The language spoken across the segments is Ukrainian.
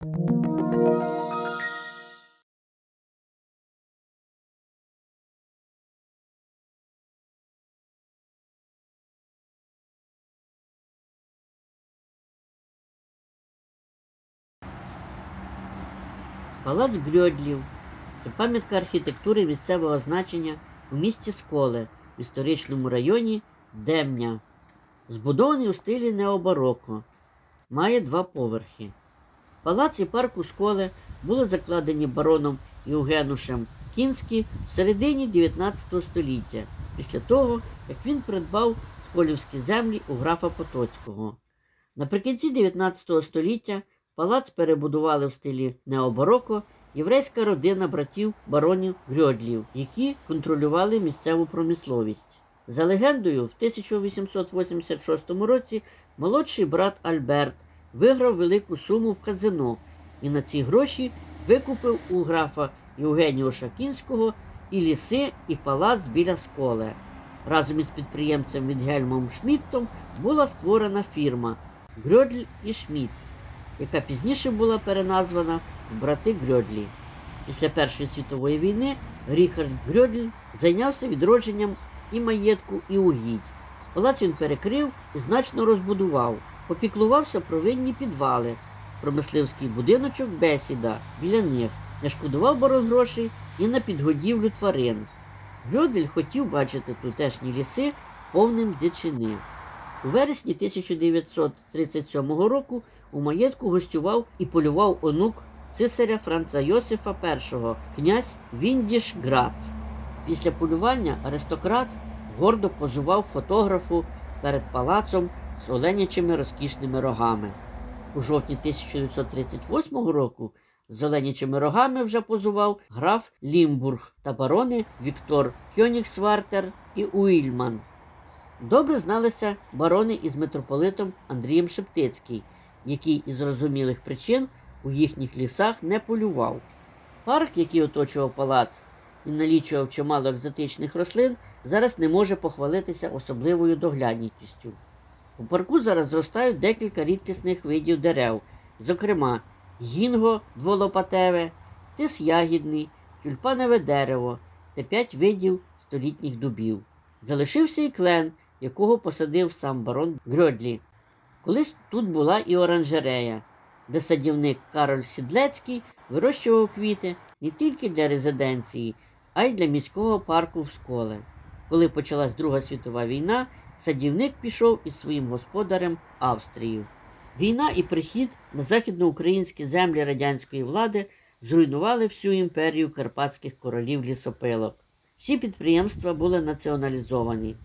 Палац Грьодлів це пам'ятка архітектури місцевого значення у місті Сколе в історичному районі Демня. Збудований у стилі необароко. Має два поверхи. Палац і парк у Сколе були закладені бароном Євгенушем Кінські в середині 19 століття, після того, як він придбав сколівські землі у графа Потоцького. Наприкінці 19 століття палац перебудували в стилі необароко єврейська родина братів баронів Грьодлів, які контролювали місцеву промисловість. За легендою, в 1886 році молодший брат Альберт виграв велику суму в казино і на ці гроші викупив у графа Євгеніуша Кінського і ліси, і палац біля сколе. Разом із підприємцем Відгельмом Шмідтом була створена фірма Грьодль і Шмідт, яка пізніше була переназвана в брати Грьодлі. Після Першої світової війни Ріхард Грьодль зайнявся відродженням і маєтку, і угідь. Палац він перекрив і значно розбудував, попіклувався про винні підвали, про мисливський будиночок Бесіда біля них, не шкодував барон грошей і на підгодівлю тварин. Грьодель хотів бачити тутешні ліси повним дичини. У вересні 1937 року у маєтку гостював і полював онук цисаря Франца Йосифа І, князь Віндіш Грац. Після полювання аристократ гордо позував фотографу перед палацом з оленячими розкішними рогами. У жовтні 1938 року з оленячими рогами вже позував граф Лімбург та барони Віктор Кьонігсвартер і Уільман. Добре зналися барони із митрополитом Андрієм Шептицький, який із зрозумілих причин у їхніх лісах не полював. Парк, який оточував палац і налічував чимало екзотичних рослин, зараз не може похвалитися особливою доглядністю. У парку зараз зростають декілька рідкісних видів дерев, зокрема гінго дволопатеве, тис ягідний, тюльпанове дерево та п'ять видів столітніх дубів. Залишився і клен, якого посадив сам барон Грьодлі. Колись тут була і оранжерея, де садівник Кароль Сідлецький вирощував квіти не тільки для резиденції, а й для міського парку в Сколе. Коли почалась Друга світова війна, садівник пішов із своїм господарем Австрією. Війна і прихід на західноукраїнські землі радянської влади зруйнували всю імперію карпатських королів лісопилок. Всі підприємства були націоналізовані.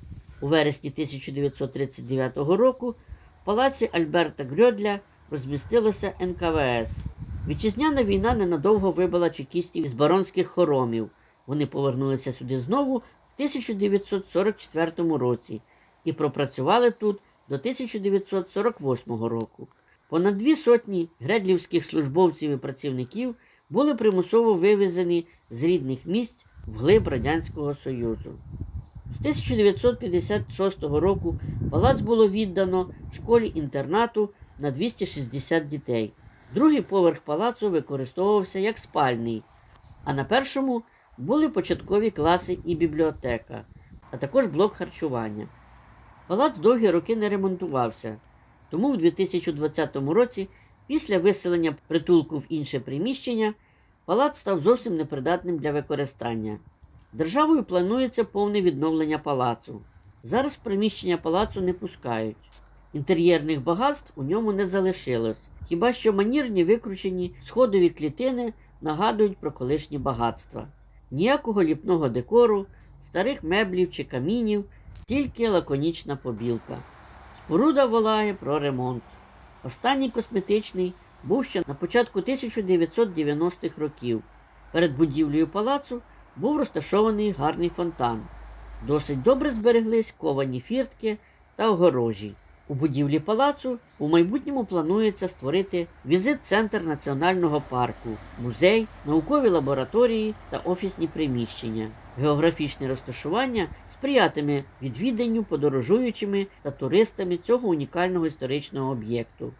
У вересні 1939 року в палаці Альберта Грьодля розмістилося НКВС. Вітчизняна війна ненадовго вибила чекістів із баронських хоромів. Вони повернулися сюди знову 1944 році і пропрацювали тут до 1948 року. Понад дві сотні гредлівських службовців і працівників були примусово вивезені з рідних місць в глиб Радянського Союзу. З 1956 року палац було віддано школі-інтернату на 260 дітей. Другий поверх палацу використовувався як спальний, а на першому були початкові класи і бібліотека, а також блок харчування. Палац довгі роки не ремонтувався, тому в 2020 році, після виселення притулку в інше приміщення, палац став зовсім непридатним для використання. Державою планується повне відновлення палацу. Зараз приміщення палацу не пускають. Інтер'єрних багатств у ньому не залишилось, хіба що манірні викручені сходові клітини нагадують про колишні багатства. Ніякого ліпного декору, старих меблів чи камінів, тільки лаконічна побілка. Споруда волає про ремонт. Останній косметичний був ще на початку 1990-х років. Перед будівлею палацу був розташований гарний фонтан. Досить добре збереглись ковані фіртки та огорожі. У будівлі палацу у майбутньому планується створити візит-центр національного парку, музей, наукові лабораторії та офісні приміщення. Географічне розташування сприятиме відвіданню подорожуючими та туристами цього унікального історичного об'єкту.